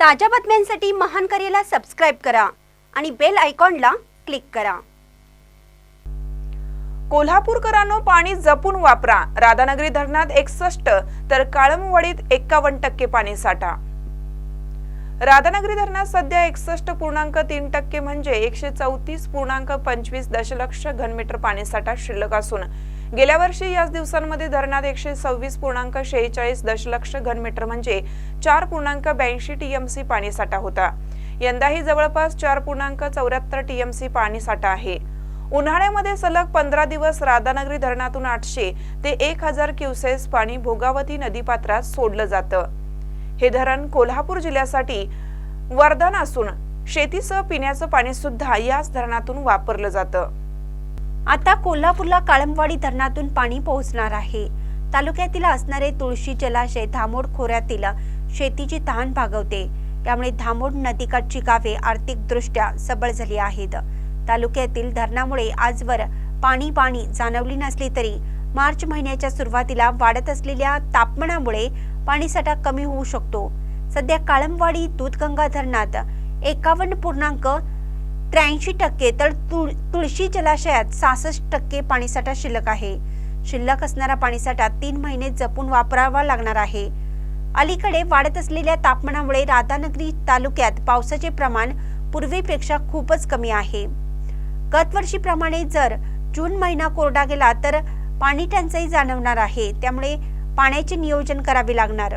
ताज्या बातम्यांसाठी महान करेला सबस्क्राईब करा आणि बेल आयकॉनला क्लिक करा. कोल्हापूरकरांनो पाणी जपून वापरा. राधानगरी धरणात एकसष्ट तर काळमवाडीत एक्कावन्न टक्के पाणी साठा. राधानगरी धरणात सध्या एकसष्ट पूर्णांक तीन टक्के म्हणजे एकशे चौतीस पूर्णांक पंचवीस दशलक्ष घनमीटर पाणीसाठा शिल्लक असून गेल्या वर्षी याच दिवसांमध्ये धरणात एकशे सव्वीस पूर्णांक शेहेचाळीस दशलक्ष घनमीटर म्हणजे चार पूर्णांक ब्याऐंशी टीएमसी पाणीसाठा होता. यंदाही जवळपास चार पूर्णांक चौऱ्याहत्तर टीएमसी पाणीसाठा आहे. उन्हाळ्यामध्ये सलग पंधरा दिवस राधानगरी धरणातून आठशे ते एक हजार क्युसेस पाणी भोगावती नदीपात्रात सोडलं जातं. हे धरण कोल्हापूर जिल्ह्यासाठी वरदान असून शेतीसह पिण्याचं पाणी सुद्धा याच धरणातून वापरलं जातं. आता कोल्हापूरला काळंबवाडी धरणातून पाणी पोहोचणार आहे. तालुक्यातील असणारे तुळशी जलाशय धामोड खोऱ्यातील शेतीची तहान भागवते. त्यामुळे धामोड नदीकाठची गावे आर्थिकदृष्ट्या सबळ झाली आहेत. तालुक्यातील धरणामुळे आजवर पाणी पाणी जाणवली नसली तरी मार्च महिन्याच्या सुरुवातीला वाढत असलेल्या तापमानामुळे पाणीसाठा कमी होऊ शकतो. सध्या काळंबवाडी दूधगंगा धरणात एकावन्न पूर्णांक त्र्याऐंशी टक्के. तर तुळ तुळशी जलाशयात सहासष्ट टक्के पाणीसाठा शिल्लक आहे. शिल्लक असणारा पाणीसाठा तीन महिने जपून वापरावा लागणार आहे. अलीकडे वाढत असलेल्या तापमानामुळे राधानगरी तालुक्यात पावसाचे प्रमाण पूर्वीपेक्षा खूपच कमी आहे. गतवर्षीप्रमाणे जर जून महिना कोरडा गेला तर पाणी टंचाई जाणवणार आहे. त्यामुळे पाण्याचे नियोजन करावे लागणार.